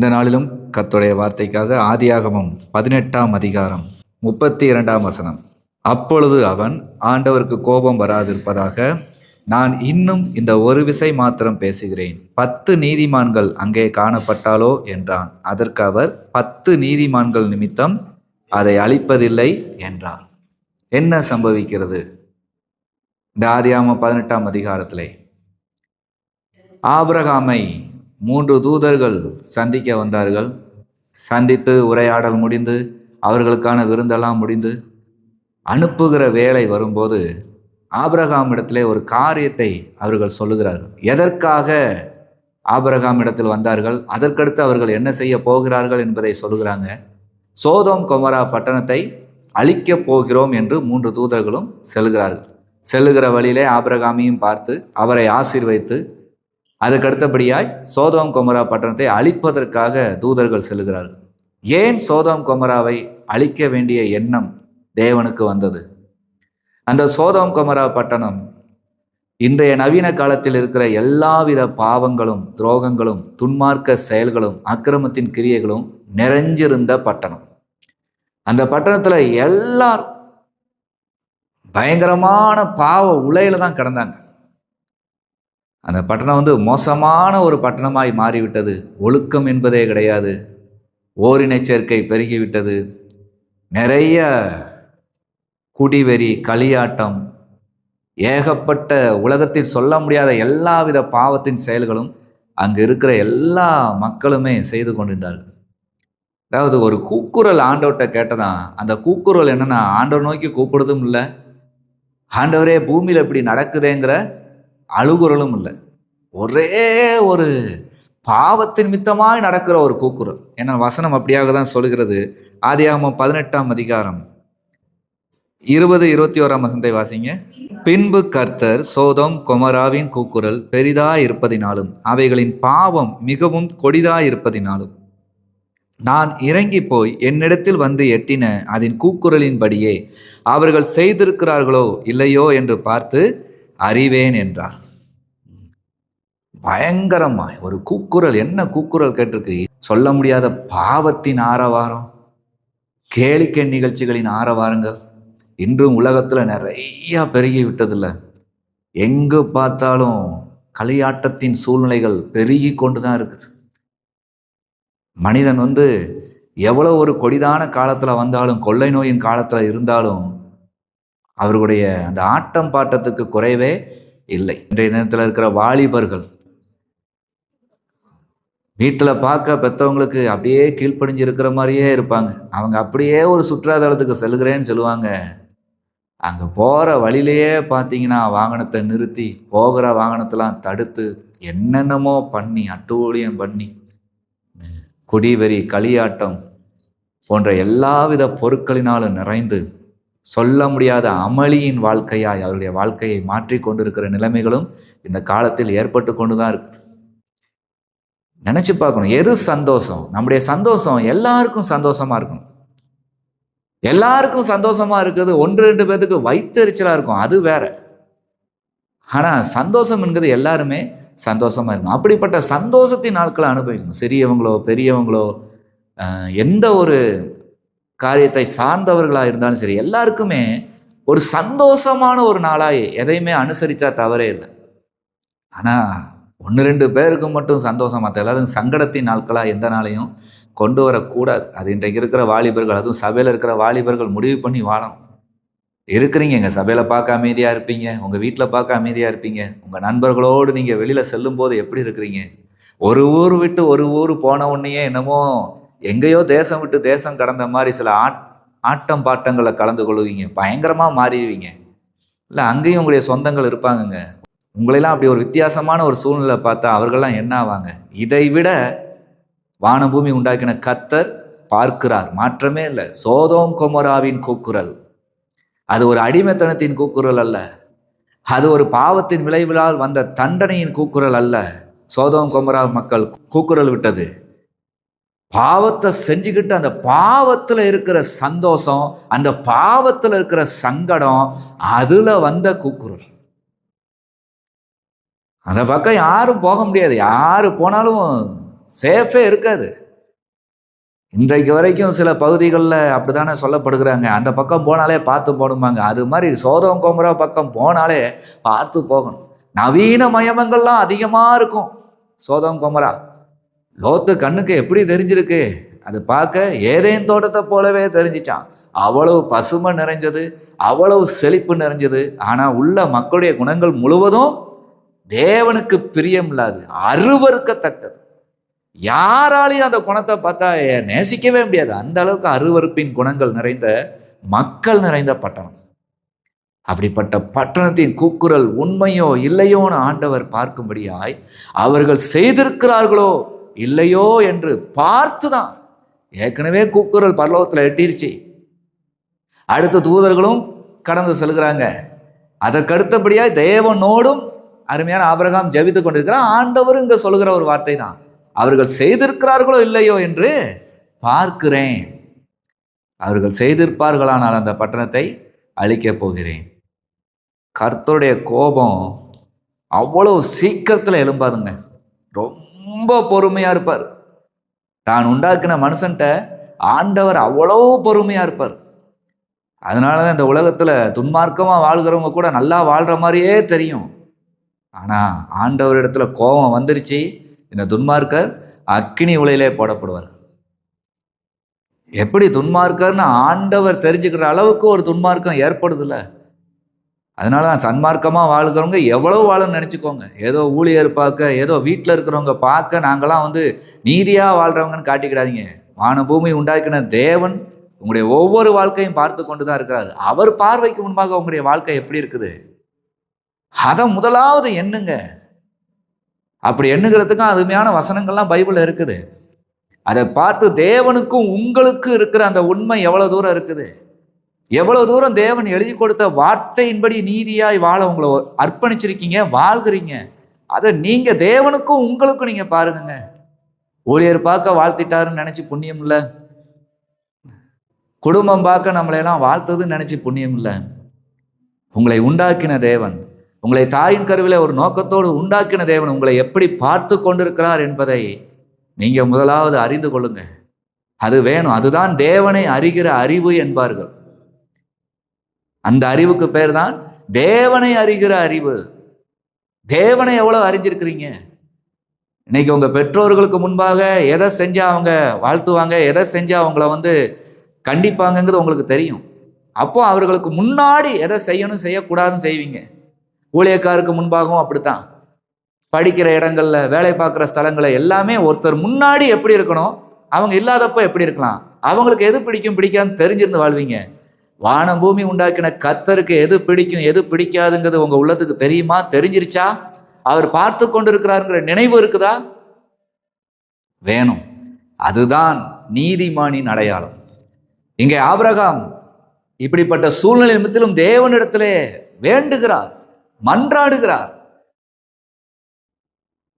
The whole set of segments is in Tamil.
இந்த நாளிலும் கத்துடைய வார்த்தைக்காக ஆதியாகமம் பதினெட்டாம் அதிகாரம் முப்பத்தி இரண்டாம் வசனம். அப்பொழுது அவன் ஆண்டவருக்கு கோபம் வராதிருப்பதாக நான் இன்னும் இந்த ஒரு விசை மாத்திரம் பேசுகிறேன். பத்து நீதிமான்கள் அங்கே காணப்பட்டாலோ? என்றான். அதற்கு அவர் பத்து நீதிமான்கள் நிமித்தம் அதை அழிப்பதில்லை என்றார். என்ன சம்பவிக்கிறது? இந்த ஆதியாம பதினெட்டாம் அதிகாரத்திலே. ஆபிரகாமை மூன்று தூதர்கள் சந்திக்க வந்தார்கள். சந்தித்து உரையாடல் முடிந்து அவர்களுக்கான விருந்தெல்லாம் முடிந்து அனுப்புகிற வேலை வரும்போது ஆபிரகாம் இடத்திலே ஒரு காரியத்தை அவர்கள் சொல்லுகிறார்கள். எதற்காக ஆபிரகாம் இடத்தில் வந்தார்கள்? அதற்கடுத்து அவர்கள் என்ன செய்ய போகிறார்கள் என்பதை சொல்லுகிறாங்க. சோதோம் கொமரா பட்டணத்தை அழிக்கப் போகிறோம் என்று மூன்று தூதர்களும் செல்கிறார்கள். செல்லுகிற வழியிலே ஆபிரகாமையும் பார்த்து அவரை ஆசீர்வைத்து அதுக்கடுத்தபடியாய் சோதோம் கொமரா பட்டணத்தை அழிப்பதற்காக தூதர்கள் செல்கிறார்கள். ஏன் சோதோம் கொமராவை அழிக்க வேண்டிய எண்ணம் தேவனுக்கு வந்தது? அந்த சோதோம் கொமரா பட்டணம் இன்றைய நவீன காலத்தில் இருக்கிற எல்லாவித பாவங்களும் துரோகங்களும் துன்மார்க்க செயல்களும் அக்கிரமத்தின் கிரியைகளும் நிறைஞ்சிருந்த பட்டணம். அந்த பட்டணத்தில் எல்லார் பயங்கரமான பாவ உலையில தான் கிடந்தாங்க. அந்த பட்டணம் வந்து மோசமான ஒரு பட்டணமாய் மாறிவிட்டது. ஒழுக்கம் என்பதே கிடையாது. ஓரினச் சேர்க்கை பெருகிவிட்டது. நிறைய குடிவெறி களியாட்டம் ஏகப்பட்ட உலகத்தில் சொல்ல முடியாத எல்லாவித பாவத்தின் செயல்களும் அங்கு இருக்கிற எல்லா மக்களுமே செய்து கொண்டிருந்தார்கள். அதாவது ஒரு கூக்குரல் ஆண்டவர்கிட்ட கேட்டதான் அந்த கூக்குரல் என்னன்னா ஆண்டவர் நோக்கி கூப்பிடுறதும் இல்லை. ஆண்டவரே பூமியில் இப்படி நடக்குதேங்கிற அழுகுறலும் இல்லை. ஒரே ஒரு பாவத்தின் நிமித்தமாய் நடக்கிற ஒரு கூக்குரல். ஏன்னா வசனம் அப்படியாக தான் சொல்கிறது ஆதியாகமம் பதினெட்டாம் அதிகாரம். இருபது இருபத்தி ஓராம் வசந்தை வாசிங்க. பின்பு கர்த்தர் சோதம் கொமராவின் கூக்குரல் பெரிதாக இருப்பதினாலும் அவைகளின் பாவம் மிகவும் கொடிதாக இருப்பதினாலும் நான் இறங்கி போய் என்னிடத்தில் வந்து எட்டின அதன் கூக்குரலின்படியே அவர்கள் செய்திருக்கிறார்களோ இல்லையோ என்று பார்த்து அறிவேன் என்றார் பயங்கரமாய் ஒரு கூக்குரல் என்ன கூக்குரல் கேட்டிருக்கு? சொல்ல முடியாத பாவத்தின் ஆரவாரம். கேளிக்கை நிகழ்ச்சிகளின் ஆரவாரங்கள். இன்றும் உலகத்தில் நிறைய பெருகி விட்டதில்ல. எங்கு பார்த்தாலும் களியாட்டத்தின் சூழ்நிலைகள் பெருகி கொண்டு தான் இருக்குது. மனிதன் வந்து எவ்வளோ ஒரு கொடிதான காலத்தில் வந்தாலும் கொள்ளை நோயின் காலத்தில் இருந்தாலும் அவர்களுடைய அந்த ஆட்டம் பாட்டத்துக்கு குறைவே இல்லை. இன்றைய நேரத்தில் இருக்கிற வாலிபர்கள் வீட்டில் பார்க்க பெற்றவங்களுக்கு அப்படியே கீழ்ப்படிஞ்சு இருக்கிற மாதிரியே இருப்பாங்க. அவங்க அப்படியே ஒரு சுற்றுலாத்தலத்துக்கு செல்கிறேன்னு சொல்லுவாங்க. அங்கே போகிற வழியிலேயே பார்த்தீங்கன்னா வாகனத்தை நிறுத்தி போகிற வாகனத்தெலாம் தடுத்து என்னென்னமோ பண்ணி அட்டூழியம் பண்ணி குடிவெறி களியாட்டம் போன்ற எல்லாவித பொருட்களினாலும் நிறைந்து சொல்ல முடியாத அமளியின் வாழ்க்கையாய் அவருடைய வாழ்க்கையை மாற்றி கொண்டிருக்கிற நிலைமைகளும் இந்த காலத்தில் ஏற்பட்டு கொண்டு தான் இருக்குது. நினச்சி பார்க்கணும் எது சந்தோஷம்? நம்முடைய சந்தோஷம் எல்லாருக்கும் சந்தோஷமா இருக்கணும். எல்லாருக்கும் சந்தோஷமா இருக்குது ஒன்று ரெண்டு பேர்த்துக்கு வைத்தறிச்சலாக இருக்கும் அது வேற. ஆனால் சந்தோஷம் என்கிறது எல்லாருமே சந்தோஷமா இருக்கும் அப்படிப்பட்ட சந்தோஷத்தின் நாட்களை அனுபவிக்கணும். சிறியவங்களோ பெரியவங்களோ எந்த ஒரு காரியத்தை சார்ந்தவர்களாக இருந்தாலும் சரி எல்லாருக்குமே ஒரு சந்தோஷமான ஒரு நாளாக எதையுமே அனுசரித்தா தவறே இல்லை. ஆனால் ஒன்று ரெண்டு பேருக்கு மட்டும் சந்தோஷம் மற்ற எல்லாரும் சங்கடத்தின் நாட்களாக எந்த நாளையும் கொண்டு வரக்கூடாது. அது இன்றைக்கு இருக்கிற வாலிபர்கள் அதுவும் சபையில் இருக்கிற வாலிபர்கள் முடிவு பண்ணி வாழணும். இருக்கிறீங்க எங்கள் சபையில் பார்க்க அமைதியாக இருப்பீங்க உங்கள் வீட்டில் பார்க்க அமைதியாக இருப்பீங்க. உங்கள் நண்பர்களோடு நீங்கள் வெளியில் செல்லும்போது எப்படி இருக்கிறீங்க? ஒரு ஊர் விட்டு ஒரு ஊர் போன உடனேயே என்னமோ எங்கேயோ தேசம் விட்டு தேசம் கடந்த மாதிரி சில ஆட் ஆட்டம் பாட்டங்களை கலந்து கொள்வீங்க. பயங்கரமாக மாறிடுவீங்க. இல்லை அங்கேயும் உங்களுடைய சொந்தங்கள் இருப்பாங்கங்க. உங்களெல்லாம் அப்படி ஒரு வித்தியாசமான ஒரு சூழ்நிலை பார்த்தா அவர்கள்லாம் என்ன ஆவாங்க? இதை விட வானபூமி உண்டாக்கின கர்த்தர் பார்க்கிறார். மாற்றமே இல்லை. சோதோம் கொமராவின் கூக்குரல். அது ஒரு அடிமைத்தனத்தின் கூக்குரல் அல்ல. அது ஒரு பாவத்தின் விளைவிலால் வந்த தண்டனையின் கூக்குரல் அல்ல. சோதோம் கொமரா மக்கள் கூக்குரல் விட்டது. பாவத்தை செஞ்சுக்கிட்டு அந்த பாவத்தில் இருக்கிற சந்தோஷம் அந்த பாவத்தில் இருக்கிற சங்கடம் அதில் வந்த குக்குருள் அந்த பக்கம் யாரும் போக முடியாது. யார் போனாலும் சேஃபே இருக்காது. இன்றைக்கு வரைக்கும் சில பகுதிகளில் அப்படித்தானே சொல்லப்படுகிறாங்க. அந்த பக்கம் போனாலே பார்த்து போடுமாங்க அது மாதிரி சோதம் கோமரா பக்கம் போனாலே பார்த்து போகணும். நவீன மயமங்கள்லாம் அதிகமாக இருக்கும். சோதம் கோமரா. லோத்து கண்ணுக்கு எப்படி தெரிஞ்சிருக்கு? அது பார்க்க ஏதேன் தோட்டத்தை போலவே தெரிஞ்சிச்சான். அவ்வளவு பசுமை நிறைஞ்சது அவ்வளவு செழிப்பு நிறைஞ்சது. ஆனால் உள்ள மக்களுடைய குணங்கள் முழுவதும் தேவனுக்கு பிரியம் இல்லாது அருவறுக்கத்தக்கது. யாராலையும் அந்த குணத்தை பார்த்தா நேசிக்கவே முடியாது. அந்த அளவுக்கு அருவருப்பின் குணங்கள் நிறைந்த மக்கள் நிறைந்த பட்டணம். அப்படிப்பட்ட பட்டணத்தின் கூக்குரல் உண்மையோ இல்லையோன்னு ஆண்டவர் பார்க்கும்படியாய் அவர்கள் செய்திருக்கிறார்களோ இல்லையோ என்று பார்த்துதான். ஏற்கனவே கூக்குரல் பரலோகத்தில் எட்டிருச்சு. அடுத்த தூதர்களும் கடந்து செல்கிறாங்க. அதற்கடுத்தபடியாக தேவனோடும் அருமையான ஆபரகாம் ஜபித்து கொண்டிருக்கிறார். ஆண்டவரும் இங்க சொல்லுகிற ஒரு வார்த்தை தான் அவர்கள் செய்திருக்கிறார்களோ இல்லையோ என்று பார்க்கிறேன். அவர்கள் செய்திருப்பார்களானால் அந்த பட்டணத்தை அழிக்கப் போகிறேன். கர்த்தருடைய கோபம் அவ்வளவு சீக்கிரத்தில் எழும்பாதுங்க. ரொம்ப பொறுமையா இருப்பார். தான் உண்டாக்கின மனுஷன்ட்ட ஆண்டவர் அவ்வளோ பொறுமையா இருப்பார். அதனால தான் இந்த உலகத்துல துன்மார்க்கமா வாழ்கிறவங்க கூட நல்லா வாழ்ற மாதிரியே தெரியும். ஆனா ஆண்டவரிடத்துல கோபம் வந்துருச்சு. இந்த துன்மார்க்கர் அக்கினி உலையிலே போடப்படுவார். எப்படி துன்மார்க்கர்னு ஆண்டவர் தெரிஞ்சுக்கிற அளவுக்கு ஒரு துன்மார்க்கம் ஏற்படுதுல்ல? அதனால தான் சன்மார்க்கமாக வாழ்கிறவங்க எவ்வளோ வாழும்னு நினச்சிக்கோங்க. ஏதோ ஊழியர் பார்க்க ஏதோ வீட்டில் இருக்கிறவங்க பார்க்க நாங்களாம் வந்து நீதியாக வாழ்கிறவங்கன்னு காட்டிக்கிடாதீங்க. வான பூமி உண்டாக்கின தேவன் உங்களுடைய ஒவ்வொரு வாழ்க்கையும் பார்த்து கொண்டு தான் இருக்கிறார். அவர் பார்வைக்கு முன்பாக உங்களுடைய வாழ்க்கை எப்படி இருக்குது? அதை முதலாவது எண்ணுங்க. அப்படி எண்ணுகிறதுக்கும் அருமையான வசனங்கள்லாம் பைபிளில் இருக்குது. அதை பார்த்து தேவனுக்கும் உங்களுக்கும் இருக்கிற அந்த உண்மை எவ்வளோ தூரம் இருக்குது? எவ்வளவு தூரம் தேவன் எழுதி கொடுத்த வார்த்தையின்படி நீதியாய் வாழ உங்களை அர்ப்பணிச்சிருக்கீங்க வாழ்கிறீங்க. அதை நீங்க தேவனுக்கும் உங்களுக்கும் நீங்க பாருங்கங்க. ஊழியர் பார்க்க வாழ்த்திட்டாருன்னு நினைச்சு புண்ணியம் இல்லை. குடும்பம் பார்க்க நம்மளையெல்லாம் வாழ்த்ததுன்னு நினைச்சு புண்ணியம் இல்லை. உங்களை உண்டாக்கின தேவன் உங்களை தாயின் கருவில ஒரு நோக்கத்தோடு உண்டாக்கின தேவன் உங்களை எப்படி பார்த்து கொண்டிருக்கிறார் என்பதை நீங்க முதலாவது அறிந்து கொள்ளுங்க. அது வேணும். அதுதான் தேவனை அறிகிற அறிவு என்பார்கள். அந்த அறிவுக்கு பேர் தான் தேவனை அறிகிற அறிவு. தேவனை எவ்வளவு அறிஞ்சிருக்கிறீங்க? இன்னைக்கு உங்க பெற்றோர்களுக்கு முன்பாக எதை செஞ்சா அவங்க வாழ்த்துவாங்க எதை செஞ்சா அவங்கள வந்து கண்டிப்பாங்கங்கிறது உங்களுக்கு தெரியும். அப்போ அவர்களுக்கு முன்னாடி எதை செய்யணும் செய்யக்கூடாதுன்னு செய்வீங்க. ஊழியக்காருக்கு முன்பாகவும் அப்படித்தான். படிக்கிற இடங்கள்ல வேலை பார்க்குற ஸ்தலங்களை எல்லாமே ஒருத்தர் முன்னாடி எப்படி இருக்கணும் அவங்க இல்லாதப்ப எப்படி இருக்கலாம் அவங்களுக்கு எது பிடிக்கும் பிடிக்காதுன்னு தெரிஞ்சிருந்து வாழ்வீங்க. வானம் பூமி உண்டாக்கின கத்தருக்கு எது பிடிக்கும் எது பிடிக்காதுங்கிறது உங்க உள்ளத்துக்கு தெரியுமா? தெரிஞ்சிருச்சா? அவர் பார்த்து கொண்டிருக்கிறாருங்கிற நினைவு இருக்குதா? வேணும். அதுதான் நீதிமானின் அடையாளம். இங்கே ஆபிரகாம் இப்படிப்பட்ட சூழ்நிலை நிமித்திலும் தேவனிடத்திலே வேண்டுகிறார் மன்றாடுகிறார்.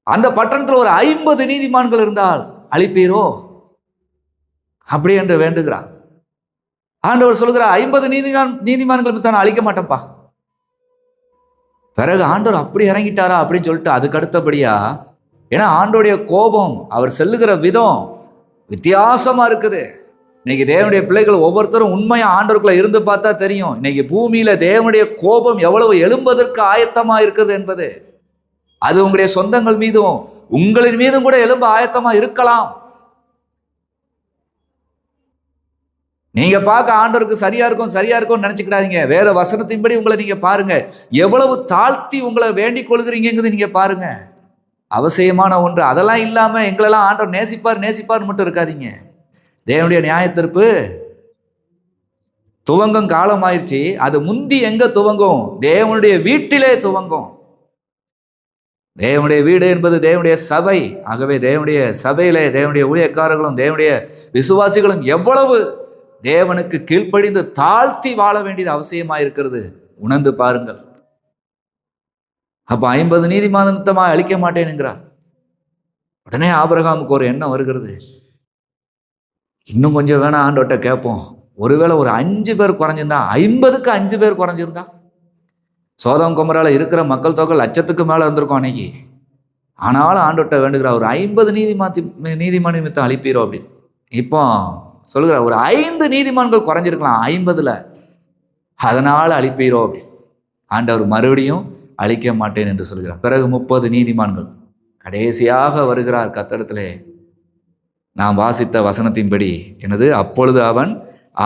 அந்த பட்டணத்தில் ஒரு ஐம்பது நீதிமான்கள் இருந்தால் அழிப்பீரோ? அப்படி என்று வேண்டுகிறார். ஆண்டவர் சொல்கிறார் ஐம்பது நீதிமான் நீதிமான்கள் தான் அழிக்க மாட்டேன்ப்பா. பிறகு ஆண்டவர் அப்படி இறங்கிட்டாரா அப்படின்னு சொல்லிட்டு அதுக்கு அடுத்தபடியா ஏன்னா ஆண்டோடைய கோபம் அவர் செல்லுகிற விதம் வித்தியாசமா இருக்குது. இன்னைக்கு தேவனுடைய பிள்ளைகள் ஒவ்வொருத்தரும் உண்மையா ஆண்டவருக்குள்ள இருந்து பார்த்தா தெரியும். இன்னைக்கு பூமியில தேவனுடைய கோபம் எவ்வளவு எழும்பதற்கு ஆயத்தமா இருக்குது என்பது. அது உங்களுடைய சொந்தங்கள் மீதும் உங்களின் மீதும் கூட எழும்ப ஆயத்தமா இருக்கலாம். நீங்க பார்க்க ஆண்டவருக்கு சரியா இருக்கும் சரியா இருக்கும்னு நினைச்சுக்கிடாதீங்க. வேற வசனத்தின்படி உங்களை நீங்க பாருங்க. எவ்வளவு தாழ்த்தி உங்களை வேண்டிக் கொள்கிறீங்கிறது நீங்க பாருங்க. அவசியமான ஒன்று. அதெல்லாம் இல்லாம எங்களெல்லாம் ஆண்டவர் நேசிப்பார் நேசிப்பார் மட்டும் இருக்காதீங்க. தேவனுடைய நியாயத்திற்பு துவங்கும் காலம் ஆயிடுச்சு அது முந்தி எங்க துவங்கும்? தேவனுடைய வீட்டிலே துவங்கும். தேவனுடைய வீடு என்பது தேவனுடைய சபை. ஆகவே தேவனுடைய சபையிலே தேவனுடைய ஊழியக்காரர்களும் தேவனுடைய விசுவாசிகளும் எவ்வளவு தேவனுக்கு கீழ்ப்படிந்து தாழ்த்தி வாழ வேண்டியது அவசியமா இருக்கிறது உணர்ந்து பாருங்கள். அப்ப ஐம்பது நீதிமாதமா அழிக்க மாட்டேனுங்கிறார் உடனே ஆபரகாமுக்கு ஒரு எண்ணம் வருகிறது. இன்னும் கொஞ்சம் வேணா ஆண்டோட்ட கேட்போம். ஒருவேளை ஒரு அஞ்சு பேர் குறைஞ்சிருந்தா ஐம்பதுக்கு அஞ்சு பேர் குறைஞ்சிருந்தா? சோதம் குமரால இருக்கிற மக்கள் தொகை லட்சத்துக்கு மேல இருந்திருக்கும் அன்னைக்கு. ஆனாலும் ஆண்டோட்ட வேண்டுகிறார் ஒரு ஐம்பது நீதிமாத்தி நீதிமன்ற நிமித்தம் அழிப்பீரோ அப்படின்னு. இப்போ சொல்லுகிறார் ஒரு ஐந்து நீதிமான்கள் குறைஞ்சிருக்கலாம் ஐம்பதுல. அதனால் அழிப்பீரோ அப்படி ஆண்டவர் மறுபடியும் அழிக்க மாட்டேன் என்று சொல்கிறார் பிறகு முப்பது நீதிமான்கள் கடைசியாக வருகிறார் கத்தடத்திலே. நாம் வாசித்த வசனத்தின்படி எனது அப்பொழுது அவன்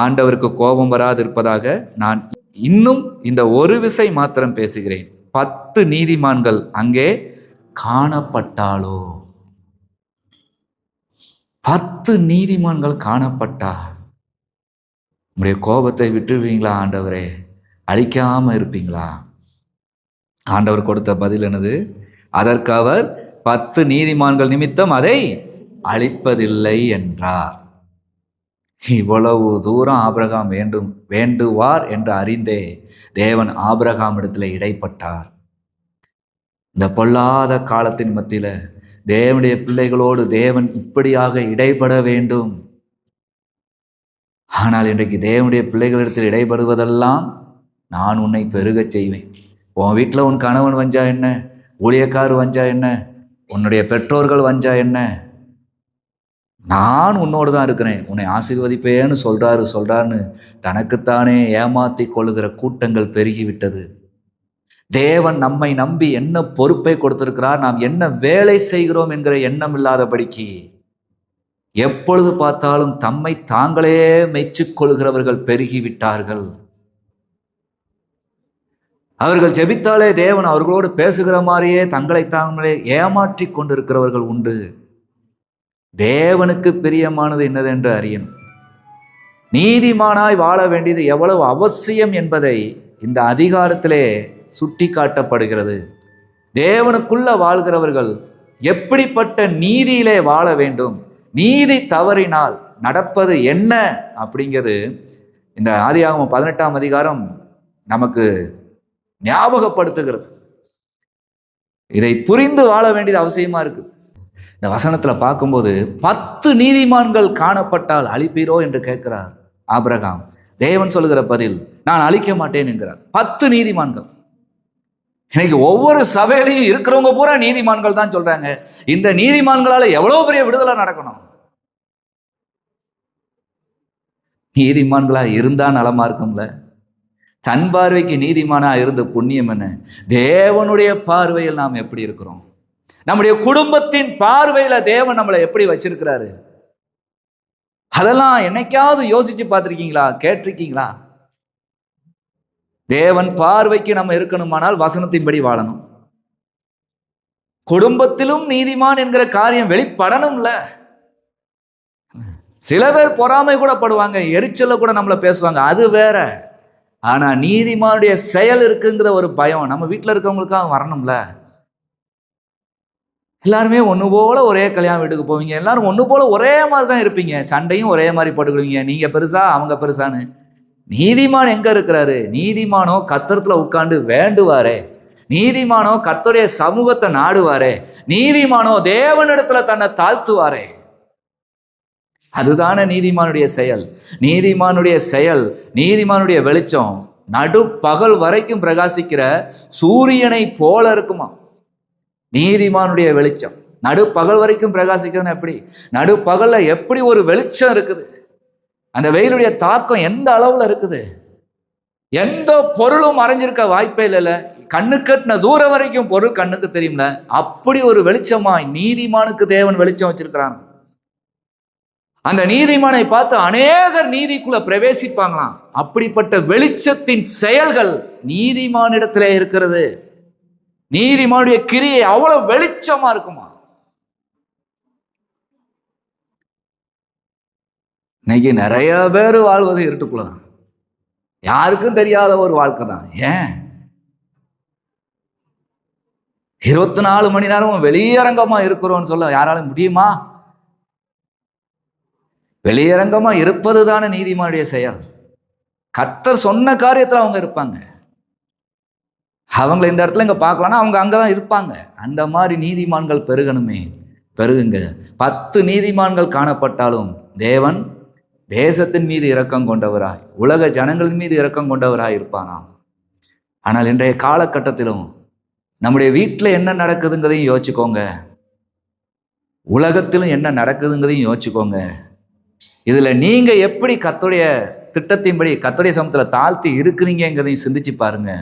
ஆண்டவருக்கு கோபம் வராதிருப்பதாக நான் இன்னும் இந்த ஒரு விசை மாத்திரம் பேசுகிறேன். பத்து நீதிமான்கள் அங்கே காணப்பட்டாலோ? பத்து நீதிமான்கள் காணப்பட்டா? உங்களுடைய கோபத்தை விட்டுருவீங்களா ஆண்டவரே? அழிக்காம இருப்பீங்களா? ஆண்டவர் கொடுத்த பதில் என்னது? அதற்கு அவர் பத்து நீதிமான்கள் நிமித்தம் அதை அழிப்பதில்லை என்றார். இவ்வளவு தூரம் ஆபிரகாம் வேண்டும் வேண்டுவார் என்று அறிந்தே தேவன் ஆபிரகாம் இடத்துல இடைப்பட்டார். இந்த பொல்லாத காலத்தின் மத்தியில் தேவனுடைய பிள்ளைகளோடு தேவன் இப்படியாக இடைப்பட வேண்டும். ஆனால் இன்றைக்கு தேவனுடைய பிள்ளைகளிடத்தில் இடைபடுவதெல்லாம் நான் உன்னை பெருகச் செய்வேன். உன் வீட்டில் உன் கணவன் வஞ்சா என்ன? ஊழியக்கார் வஞ்சா என்ன? உன்னுடைய பெற்றோர்கள் வஞ்சா என்ன? நான் உன்னோடு தான் இருக்கிறேன். உன்னை ஆசீர்வதிப்பேன்னு சொல்கிறாரு சொல்கிறாருன்னு தனக்குத்தானே ஏமாத்தி கொள்ளுகிற கூட்டங்கள் பெருகிவிட்டது. தேவன் நம்மை நம்பி என்ன பொறுப்பை கொடுத்திருக்கிறார்? நாம் என்ன வேலை செய்கிறோம் என்கிற எண்ணம் இல்லாதபடிக்கு எப்பொழுது பார்த்தாலும் தம்மை தாங்களே மெச்சிக் கொள்கிறவர்கள் பெருகிவிட்டார்கள். அவர்கள் ஜெபித்தாலே தேவன் அவர்களோடு பேசுகிற மாதிரியே தங்களை தாங்களே ஏமாற்றி கொண்டிருக்கிறவர்கள் உண்டு. தேவனுக்கு பிரியமானது என்னதென்று அறியணும் நீதிமானாய் வாழ வேண்டியது எவ்வளவு அவசியம் என்பதை இந்த அதிகாரத்திலே சுட்டி காட்டப்படுகிறது தேவனுக்குள்ள வாழ்கிறவர்கள் எப்படிப்பட்ட நீதியிலே வாழ வேண்டும்? நீதி தவறினால் நடப்பது என்ன? அப்படிங்கிறது இந்த ஆதியாகமம் பதினெட்டாம் அதிகாரம் நமக்கு ஞாபகப்படுத்துகிறது. இதை புரிந்து வாழ வேண்டியது அவசியமா இருக்குது இந்த வசனத்துல பார்க்கும்போது பத்து நீதிமான்கள் காணப்பட்டால் அழிப்பீரோ என்று கேட்கிறார் ஆபிரகாம். தேவன் சொல்லுகிற பதில் நான் அழிக்க மாட்டேன் என்கிறார். பத்து நீதிமான்கள். இன்னைக்கு ஒவ்வொரு சபையிலையும் இருக்கிறவங்க பூரா நீதிமான்கள் தான் சொல்றாங்க. இந்த நீதிமான்களால எவ்வளவு பெரிய விடுதலை நடக்கணும்? நீதிமான்களா இருந்தா நலமா இருக்கும்ல? தன் பார்வைக்கு நீதிமானா இருந்த புண்ணியம் என்ன? தேவனுடைய பார்வையில் நாம் எப்படி இருக்கிறோம்? நம்முடைய குடும்பத்தின் பார்வையில தேவன் நம்மளை எப்படி வச்சிருக்கிறாரு? அதெல்லாம் என்னைக்காவது யோசிச்சு பார்த்துருக்கீங்களா? கேட்டிருக்கீங்களா? தேவன் பார்வைக்கு நம்ம இருக்கணுமானால் வசனத்தின்படி வாழணும். குடும்பத்திலும் நீதிமான் என்கிற காரியம் வெளிப்படணும்ல. சில பேர் பொறாமை கூட படுவாங்க எரிச்சல கூட நம்மளை பேசுவாங்க அது வேற. ஆனா நீதிமானுடைய செயல் இருக்குங்கிற ஒரு பயம் நம்ம வீட்டில் இருக்கவங்களுக்காக வரணும்ல. எல்லாருமே ஒன்று போல ஒரே கல்யாணம் வீட்டுக்கு போவீங்க எல்லாரும் ஒன்று போல ஒரே மாதிரி தான் இருப்பீங்க சண்டையும் ஒரே மாதிரி போட்டுக்கிடுவீங்க நீங்க பெருசா அவங்க பெருசான்னு. நீதிமான் எங்க இருக்கிறாரு? நீதிமானோ கத்திரத்துல உட்காந்து வேண்டுவாரே. நீதிமானோ கர்த்தருடைய சமூகத்தை நாடுவாரே. நீதிமானோ தேவனிடத்துல தன்னை தாழ்த்துவாரே. அதுதானே நீதிமானுடைய செயல். நீதிமானுடைய செயல் நீதிமானுடைய வெளிச்சம். நடு பகல் வரைக்கும் பிரகாசிக்கிற சூரியனை போல இருக்குமா? நீதிமானுடைய வெளிச்சம். நடு பகல் வரைக்கும் பிரகாசிக்கிறதுன்னு எப்படி? நடு பகல்ல எப்படி ஒரு வெளிச்சம் இருக்குது? அந்த வெயிலுடைய தாக்கம் எந்த அளவுல இருக்குது? எந்த பொருளும் மறைஞ்சிருக்க வாய்ப்பே இல்லைல்ல. கண்ணு கட்டின தூரம் வரைக்கும் பொருள் கண்ணுக்கு தெரியும்ல. அப்படி ஒரு வெளிச்சமாய் நீதிமானுக்கு தேவன் வெளிச்சம் வச்சிருக்கிறான். அந்த நீதிமானை பார்த்து அநேகர் நீதிக்குள்ள பிரவேசிப்பாங்களாம். அப்படிப்பட்ட வெளிச்சத்தின் செயல்கள் நீதிமானிடத்திலே இருக்கிறது. நீதிமானுடைய கிரியை அவ்வளவு வெளிச்சமா இருக்குமா? இன்னைக்கு நிறைய பேர் வாழ்வது இருட்டுக்குள்ளதான். யாருக்கும் தெரியாத ஒரு வாழ்க்கை தான் ஏன்? இருபத்தி நாலு மணி நேரம் வெளியரங்கமா இருக்கிறோம்னு சொல்ல யாராலும் முடியுமா? வெளியரங்கமா இருப்பது தானே நீதிமானுடைய செயல். கர்த்தர் சொன்ன காரியத்தில் அவங்க இருப்பாங்க. அவங்கள இந்த இடத்துல இங்கே பார்க்கலான்னா அவங்க அங்கே தான் இருப்பாங்க. அந்த மாதிரி நீதிமான்கள் பெருகணுமே. பெருகுங்க. பத்து நீதிமான்கள் காணப்பட்டாலும் தேவன் தேசத்தின் மீது இரக்கம் கொண்டவராய் உலக ஜனங்களின் மீது இரக்கம் கொண்டவராய் இருப்பானாம். ஆனால் இன்றைய காலகட்டத்திலும் நம்முடைய வீட்டில் என்ன நடக்குதுங்கிறதையும் யோசிச்சுக்கோங்க. உலகத்திலும் என்ன நடக்குதுங்கிறதையும் யோசிச்சுக்கோங்க. இதில் நீங்கள் எப்படி கத்துடைய திட்டத்தின்படி கத்துடைய சமத்தில் தாழ்த்தி இருக்கிறீங்கிறதையும் சிந்திச்சு பாருங்க.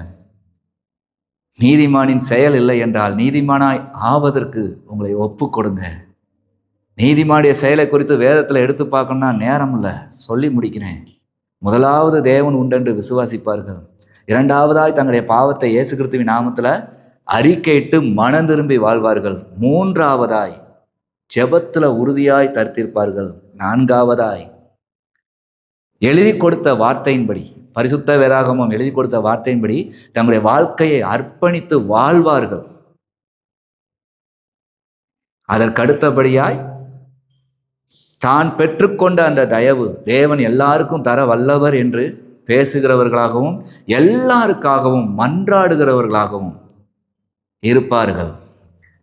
நீதிமானின் செயல் இல்லை என்றால் நீதிமானாய் ஆவதற்கு உங்களை ஒப்பு கொடுங்க நீதிமானுடைய செயலை குறித்து வேதத்தில் எடுத்து பார்க்கணும்னா நேரம் இல்லை. சொல்லி முடிக்கிறேன். முதலாவது தேவன் உண்டென்று விசுவாசிப்பார்கள். இரண்டாவதாய் தங்களுடைய பாவத்தை இயேசு கிறிஸ்துவின் நாமத்தில் அறிக்கையிட்டு மனம் திரும்பி வாழ்வார்கள். மூன்றாவதாய் ஜெபத்தில் உறுதியாய் தரித்திருப்பார்கள். நான்காவதாய் எழுதி கொடுத்த வார்த்தையின்படி பரிசுத்த வேதாகமம் எழுதி கொடுத்த வார்த்தையின்படி தங்களுடைய வாழ்க்கையை அர்ப்பணித்து வாழ்வார்கள். அதற்கடுத்தபடியாய் தான் பெற்றுக்கொண்ட அந்த தயவு தேவன் எல்லாருக்கும் தர வல்லவர் என்று பேசுகிறவர்களாகவும் எல்லாருக்காகவும் மன்றாடுகிறவர்களாகவும் இருப்பார்கள்.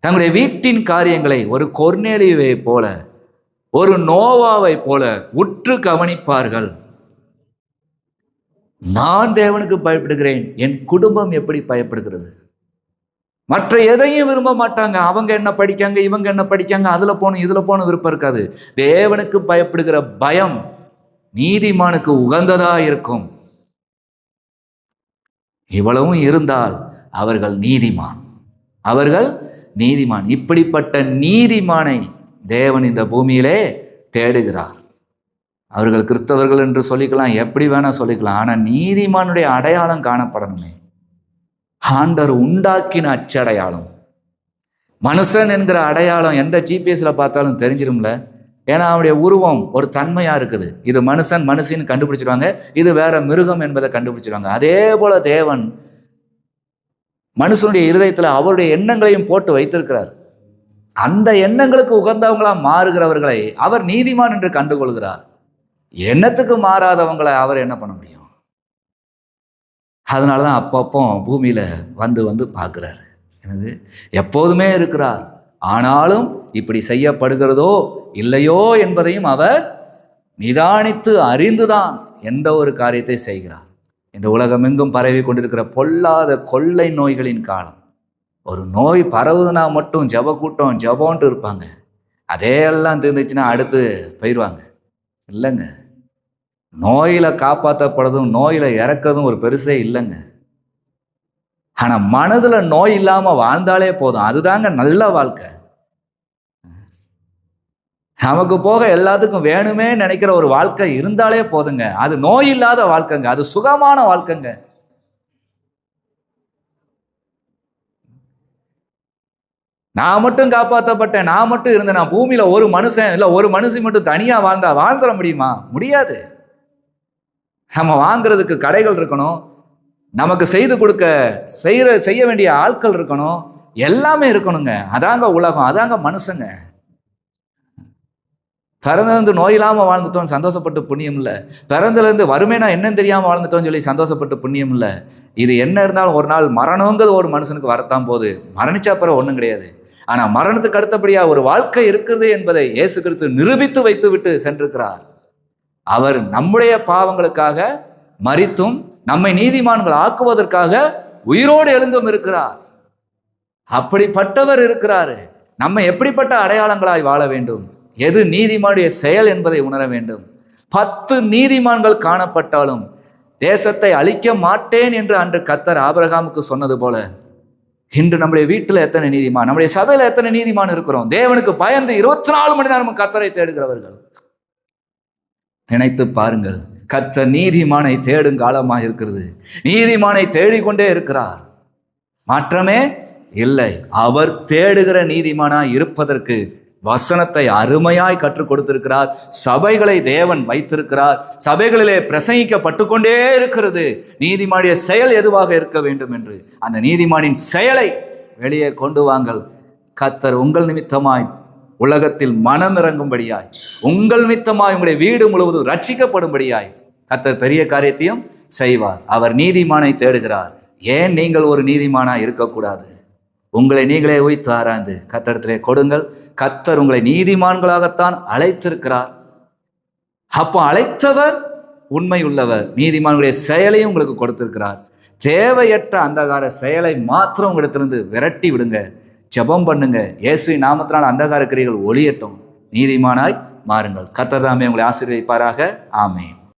தங்களுடைய வீட்டின் காரியங்களை ஒரு கொர்நேலியவை போல ஒரு நோவாவை போல உற்று கவனிப்பார்கள். நான் தேவனுக்கு பயப்படுகிறேன் என் குடும்பம் எப்படி பயப்படுகிறது? மற்ற எதையும் விரும்ப மாட்டாங்க. அவங்க என்ன படிக்காங்க இவங்க என்ன படிக்காங்க அதில் போகணும் இதில் போகணும் விருப்பம் இருக்காது. தேவனுக்கு பயப்படுகிற பயம் நீதிமானுக்கு உகந்ததா இருக்கும். இவ்வளவும் இருந்தால் அவர்கள் நீதிமான். அவர்கள் நீதிமான். இப்படிப்பட்ட நீதிமானை தேவன் இந்த பூமியிலே தேடுகிறார். அவர்கள் கிறிஸ்தவர்கள் என்று சொல்லிக்கலாம் எப்படி வேணா சொல்லிக்கலாம். ஆனால் நீதிமானுடைய அடையாளம் காணப்படணுமே. ஆண்டவர் உண்டாக்கின அச்சடையாளம். மனுஷன் என்கிற அடையாளம் எந்த ஜிபிஎஸ்ல பார்த்தாலும் தெரிஞ்சிரும்ல. ஏன்னா அவனுடைய உருவம் ஒரு தன்மையா இருக்குது. இது மனுஷன் மனுஷின்னு கண்டுபிடிச்சிருவாங்க. இது வேற மிருகம் என்பதை கண்டுபிடிச்சிருவாங்க. அதே போல தேவன் மனுஷனுடைய இருதயத்தில் அவருடைய எண்ணங்களையும் போட்டு வைத்திருக்கிறார். அந்த எண்ணங்களுக்கு உகந்தவங்களா மாறுகிறவர்களை அவர் நீதிமான் என்று கண்டுகொள்கிறார். எண்ணத்துக்கு மாறாதவங்களை அவர் என்ன பண்ண முடியும்? அதனால தான் அப்பப்போ பூமியில் வந்து வந்து பார்க்குறாரு. எனது எப்போதுமே இருக்கிறார். ஆனாலும் இப்படி செய்யப்படுகிறதோ இல்லையோ என்பதையும் அவர் நிதானித்து அறிந்துதான் எந்த ஒரு காரியத்தை செய்கிறார். இந்த உலகமெங்கும் பரவி கொண்டிருக்கிற பொல்லாத கொள்ளை நோய்களின் காலம். ஒரு நோய் பரவுதுன்னா மட்டும் ஜப கூட்டம் ஜபோன்ட்டு இருப்பாங்க அதையெல்லாம் தீர்ந்துச்சுன்னா அடுத்து போயிடுவாங்க இல்லைங்க. நோயில் காப்பாற்றப்படுறதும் நோயில் இறக்கிறதும் ஒரு பெருசே இல்லைங்க. ஆனால் மனதில் நோய் இல்லாமல் வாழ்ந்தாலே போதும். அதுதாங்க நல்ல வாழ்க்கை. நமக்கு போக எல்லாத்துக்கும் வேணுமே நினைக்கிற ஒரு வாழ்க்கை இருந்தாலே போதுங்க. அது நோய் இல்லாத வாழ்க்கைங்க. அது சுகமான வாழ்க்கைங்க. நான் மட்டும் காப்பாற்றப்பட்டேன் நான் மட்டும் இருந்தேன். நான் பூமியில் ஒரு மனுஷன் இல்லை ஒரு மனுஷன் மட்டும் தனியாக வாழ்ந்தா வாழ்ந்துட முடியுமா? முடியாது. நம்ம வாங்குறதுக்கு கடைகள் இருக்கணும். நமக்கு செய்து கொடுக்க செய்கிற செய்ய வேண்டிய ஆட்கள் இருக்கணும். எல்லாமே இருக்கணுங்க. அதாங்க உலகம். அதாங்க மனுஷங்க. பிறந்திருந்து நோய் இல்லாமல் வாழ்ந்துட்டோம் சந்தோஷப்பட்டு புண்ணியம் இல்லை. பிறந்திலேருந்து வறுமைனா என்னன்னு தெரியாமல் வாழ்ந்துட்டோம்னு சொல்லி சந்தோஷப்பட்டு புண்ணியம் இல்லை. இது என்ன இருந்தாலும் ஒரு நாள் மரணங்கிறது ஒரு மனுஷனுக்கு வரத்தான் போகுது. மரணிச்சா அப்புறம் ஒன்றும் கிடையாது. ஆனால் மரணத்துக்கு அடுத்தபடியாக ஒரு வாழ்க்கை இருக்கிறது என்பதை இயேசு கிறிஸ்து நிரூபித்து வைத்து விட்டு சென்றிருக்கிறார். அவர் நம்முடைய பாவங்களுக்காக மறித்தும் நம்மை நீதிமான்கள் ஆக்குவதற்காக உயிரோடு எழுந்தும் இருக்கிறார். அப்படிப்பட்டவர் இருக்கிறாரு. நம்ம எப்படிப்பட்ட அடையாளங்களாய் வாழ வேண்டும்? எது நீதிமானுடைய செயல் என்பதை உணர வேண்டும்? பத்து நீதிமான்கள் காணப்பட்டாலும் தேசத்தை அழிக்க மாட்டேன் என்று அன்று கத்தர் ஆபரகாமுக்கு சொன்னது போல இன்று நம்முடைய வீட்டில் எத்தனை நீதிமான் நம்முடைய சபையில் எத்தனை நீதிமான் இருக்கிறோம்? தேவனுக்கு பயந்து இருபத்தி நாலு மணி நேரம் கத்தரை தேடுகிறவர்கள். நினைத்து பாருங்கள். கத்த நீதிமானை தேடும் காலமாக இருக்கிறது நீதிமானை தேடிக்கொண்டே இருக்கிறார். மாற்றமே இல்லை. அவர் தேடுகிற நீதிமானாய் இருப்பதற்கு வசனத்தை அருமையாய் கற்றுக் கொடுத்திருக்கிறார். சபைகளை தேவன் வைத்திருக்கிறார். சபைகளிலே பிரசங்கிக்கப்பட்டு கொண்டே இருக்கிறது. நீதிமானிய செயல் எதுவாக இருக்க வேண்டும் என்று. அந்த நீதிமானின் செயலை வெளியே கொண்டு வாங்கள். கத்தர் உங்கள் நிமித்தமாய் உலகத்தில் மனம் இறங்கும்படியாய் உங்கள் நித்தமாய் உங்களுடைய வீடு முழுவதும் ரட்சிக்கப்படும்படியாய் கத்தர் பெரிய காரியத்தையும் செய்வார். அவர் நீதிமானை தேடுகிறார். ஏன் நீங்கள் ஒரு நீதிமானா இருக்கக்கூடாது? உங்களை நீங்களே உய்த்து ஆராய்ந்து கத்தடத்திலே கொடுங்கள். கத்தர் உங்களை நீதிமான்களாகத்தான் அழைத்திருக்கிறார். அப்போ அழைத்தவர் உண்மை உள்ளவர் நீதிமான்களுடைய செயலையும் உங்களுக்கு கொடுத்திருக்கிறார். தேவையற்ற அந்தகார செயலை மாத்திரம் உங்களிடத்திலிருந்து விரட்டி விடுங்க. ஜெபம் பண்ணுங்க. இயேசு நாமத்தினால் அந்தகார கிரிகள் ஒளியட்டும். நீதிமானாய் மாறுங்கள். கத்தர் தாமே உங்களை ஆசீர்வதிப்பாராக. ஆமென்.